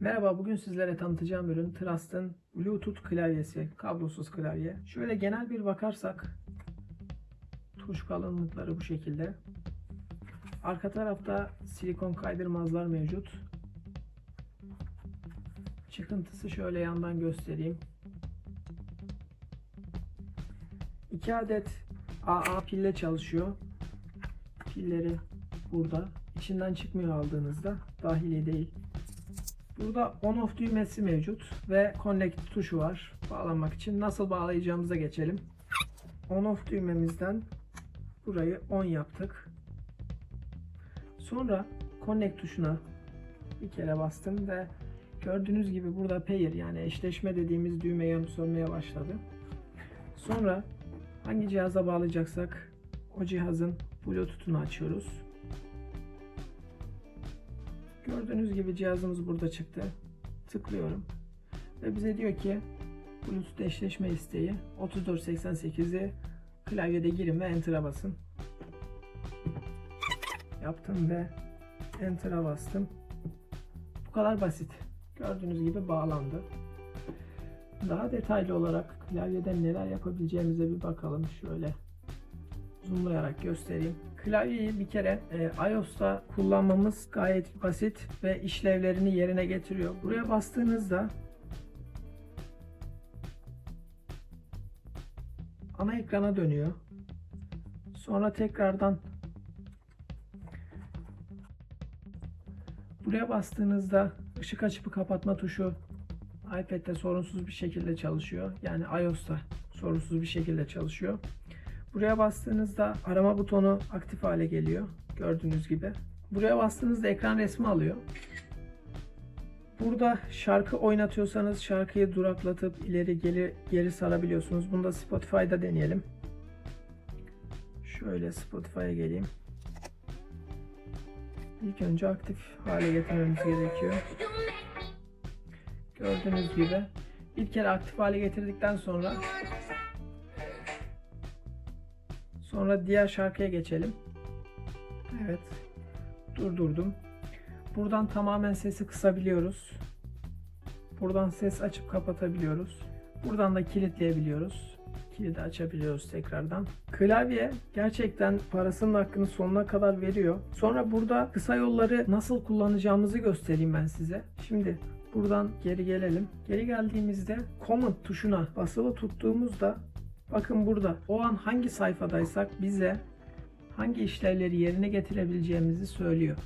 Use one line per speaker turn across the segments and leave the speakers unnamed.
Merhaba, bugün sizlere tanıtacağım ürün Trust'ın Bluetooth klavyesi, kablosuz klavye. Şöyle genel bir bakarsak, tuş kalınlıkları bu şekilde. Arka tarafta silikon kaydırmazlar mevcut. Çıkıntısı şöyle yandan göstereyim. 2 adet AA pille çalışıyor. Pilleri burada. İçinden çıkmıyor aldığınızda. Dahili değil. Burada on off düğmesi mevcut ve connect tuşu var bağlanmak için. Nasıl bağlayacağımıza geçelim. On off düğmemizden burayı on yaptık. Sonra connect tuşuna bir kere bastım ve gördüğünüz gibi burada pair yani eşleşme dediğimiz düğme yanıp sönmeye başladı. Sonra hangi cihaza bağlayacaksak o cihazın bluetooth'unu açıyoruz. Gördüğünüz gibi cihazımız burada çıktı. Tıklıyorum. Ve bize diyor ki Bluetooth eşleşme isteği 3488'i klavyede girin ve Enter'a basın. Yaptım ve Enter'a bastım. Bu kadar basit. Gördüğünüz gibi bağlandı. Daha detaylı olarak klavyeden neler yapabileceğimize bir bakalım. Şöyle zoomlayarak göstereyim. Klavyeyi bir kere e, iOS'ta kullanmamız gayet basit ve işlevlerini yerine getiriyor. Buraya bastığınızda ana ekrana dönüyor. Sonra tekrardan buraya bastığınızda ışık açıp kapatma tuşu iPad'de sorunsuz bir şekilde çalışıyor. Yani iOS'ta sorunsuz bir şekilde çalışıyor. Buraya bastığınızda arama butonu aktif hale geliyor. Gördüğünüz gibi. Buraya bastığınızda ekran resmi alıyor. Burada şarkı oynatıyorsanız şarkıyı duraklatıp ileri geri geri sarabiliyorsunuz. Bunu da Spotify'da deneyelim. Şöyle Spotify'a geleyim. İlk önce aktif hale getirmemiz gerekiyor. Gördüğünüz gibi bir kere aktif hale getirdikten sonra Sonra diğer şarkıya geçelim. Evet. Durdurdum. Buradan tamamen sesi kısabiliyoruz. Buradan ses açıp kapatabiliyoruz. Buradan da kilitleyebiliyoruz. Kilidi açabiliyoruz tekrardan. Klavye gerçekten parasının hakkını sonuna kadar veriyor. Sonra burada kısa yolları nasıl kullanacağımızı göstereyim ben size. Şimdi buradan geri gelelim. Geri geldiğimizde Command tuşuna basılı tuttuğumuzda Bakın burada o an hangi sayfadaysak bize hangi işlevleri yerine getirebileceğimizi söylüyor.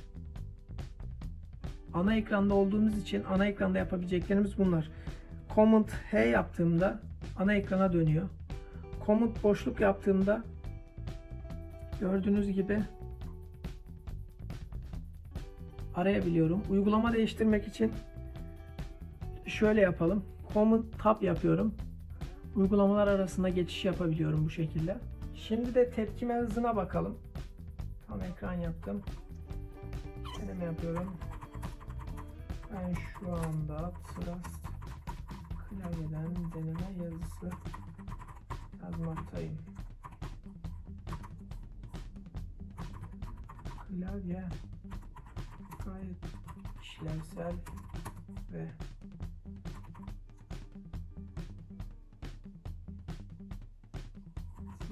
Ana ekranda olduğumuz için ana ekranda yapabileceklerimiz bunlar. Command H yaptığımda ana ekrana dönüyor. Command boşluk yaptığımda gördüğünüz gibi arayabiliyorum. Uygulama değiştirmek için şöyle yapalım. Command Tab yapıyorum uygulamalar arasında geçiş yapabiliyorum bu şekilde. Şimdi de tepkime hızına bakalım. Tam ekran yaptım. Deneme yapıyorum. Ben şu anda Trust klavyeden deneme yazısı yazmaktayım. Klavye gayet işlevsel ve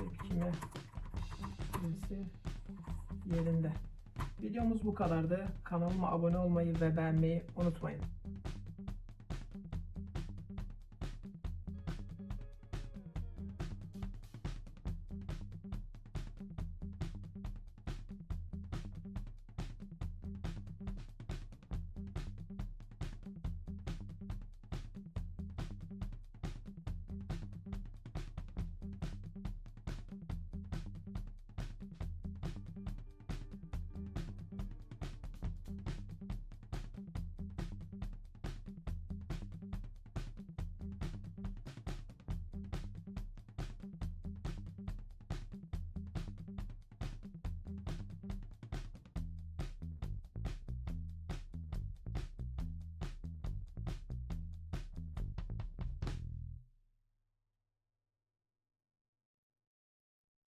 tepkime süresi yerinde. Videomuz bu kadardı. Kanalıma abone olmayı ve beğenmeyi unutmayın.